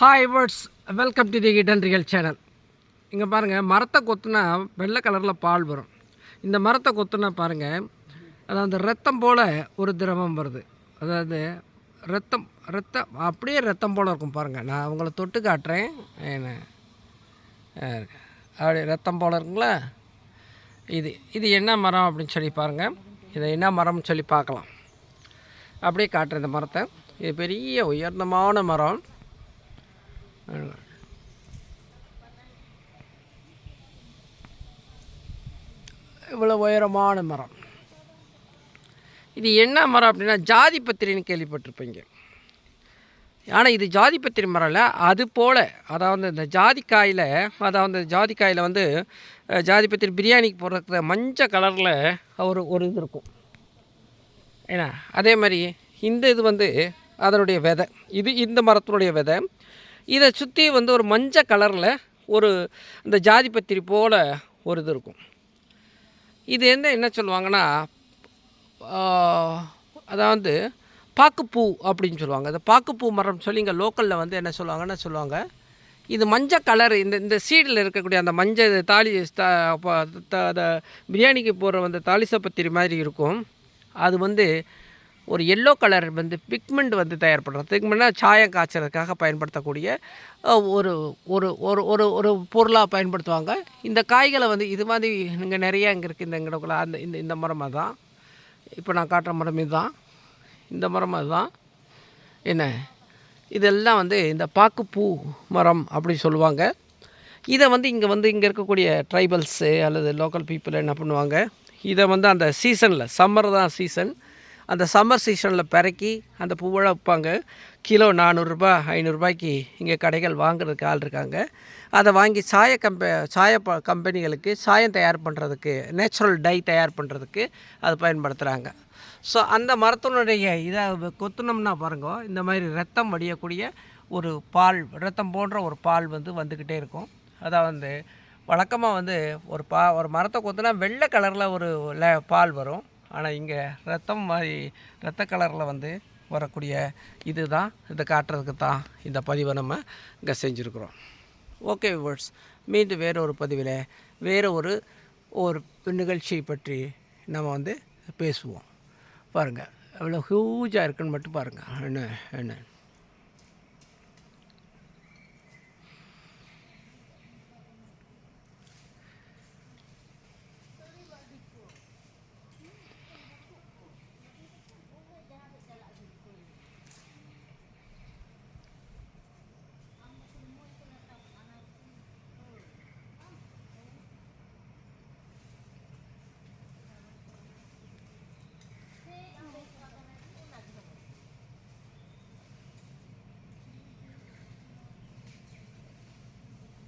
Hi words welcome to the hidden real channel இங்கே பாருங்கள் மரத்தை கொத்துனா வெள்ளை கலரில் பால் வரும். இந்த மரத்தை கொத்துனா பாருங்கள் அதாவது ரத்தம் போல் ஒரு திரவம் வருது. அதாவது ரத்தம் ரத்தம் அப்படியே ரத்தம் போல் இருக்கும் பாருங்கள் நான் உங்களை தொட்டு காட்டுறேன். என்ன? அஹ், அப்படி ரத்தம் போல் இருக்குங்களா? இது இது என்ன மரம் அப்படின்னு சொல்லி பாருங்கள் இதை என்ன மரம்னு சொல்லி பார்க்கலாம். அப்படியே காட்டுறேன் இந்த மரத்தை. இது பெரிய உயர்ந்தமான மரம். இவ்வளோ உயரமான மரம். இது என்ன மரம் அப்படின்னா ஜாதி பத்திரின்னு கேள்விப்பட்டிருப்பீங்க. ஆனால் இது ஜாதி பத்திரி மரம் இல்லை அது போல். அதாவது இந்த ஜாதிக்காயில் அதாவது ஜாதிக்காயில் வந்து ஜாதி பத்திரி பிரியாணிக்கு போடுறதுக்கு மஞ்சள் கலரில் ஒரு ஒரு இது இருக்கும். ஏன்னா அதே மாதிரி இந்த இது வந்து அதனுடைய விதை. இது இந்த மரத்தினுடைய விதை. இதை சுற்றி வந்து ஒரு மஞ்சள் கலரில் ஒரு இந்த ஜாதி பத்திரி போல் ஒரு இது இருக்கும். இது என்ன என்ன சொல்லுவாங்கன்னா அதாவது பாக்குப்பூ அப்படின்னு சொல்லுவாங்க. இந்த பாக்குப்பூ மரம் சொல்லி இங்கே லோக்கலில் வந்து என்ன சொல்லுவாங்கன்னா சொல்லுவாங்க? இது மஞ்சள் கலர் இந்த இந்த சீடில் இருக்கக்கூடிய அந்த மஞ்சள் தாலி த- த- பிரியாணிக்கு போடுற அந்த தாலிசப்பத்திரி மாதிரி இருக்கும். அது வந்து ஒரு எல்லோ கலர் வந்து பிக்மெண்ட் வந்து தயார் பண்ணுறது பிக்மெண்ட்னா சாயம் காய்ச்சறதுக்காக பயன்படுத்தக்கூடிய ஒரு ஒரு ஒரு ஒரு ஒரு பொருளாக பயன்படுத்துவாங்க. இந்த காய்களை வந்து இது மாதிரி இங்கே நிறைய இங்கே இருக்குது இந்த இங்கடக்குள்ள அந்த இந்த இந்த மரம் தான் இப்போ நான் காட்டுற மரம் இதுதான். இந்த மரம் அதுதான். என்ன? இதெல்லாம் வந்து இந்த பாக்குப்பூ மரம் அப்படி சொல்லுவாங்க. இதை வந்து இங்கே வந்து இங்கே இருக்கக்கூடிய ட்ரைபல்ஸு அல்லது லோக்கல் பீப்புள் என்ன பண்ணுவாங்க? இதை வந்து அந்த சீசனில் சம்மர் தான் சீசன் அந்த சம்மர் சீசனில் பிறக்கி அந்த பூவெல்லாம் விற்பாங்க. கிலோ நானூறுரூபா ஐநூறுரூபாய்க்கு இங்கே கடைகள் வாங்குறதுக்கு ஆள் இருக்காங்க. அதை வாங்கி சாய கம்ப சாய ப கம்பெனிகளுக்கு சாயம் தயார் பண்ணுறதுக்கு நேச்சுரல் டை தயார் பண்ணுறதுக்கு அது பயன்படுத்துகிறாங்க ஸோ அந்த மரத்தினுடைய இதை கொத்துனோம்னா பாருங்க இந்த மாதிரி ரத்தம் வடியக்கூடிய ஒரு பால் ரத்தம் போன்ற ஒரு பால் வந்து வந்துக்கிட்டே இருக்கும். அதான் வந்து வழக்கமாக வந்து ஒரு பா ஒரு மரத்தை கொத்துனா வெள்ளை கலரில் ஒரு பால் வரும். ஆனால் இங்கே ரத்தம் மாதிரி ரத்த கலரில் வந்து வரக்கூடிய இது தான் இதை காட்டுறதுக்கு தான் இந்த பதிவை நம்ம இங்கே செஞ்சுருக்குறோம். ஓகே வேர்ட்ஸ் மீண்டும் வேறு ஒரு பதிவில் வேறு ஒரு ஒரு நிகழ்ச்சியை பற்றி நம்ம வந்து பேசுவோம். பாருங்கள் எவ்வளோ ஹியூஜாக இருக்குன்னு மட்டும் பாருங்கள் என்ன என்ன?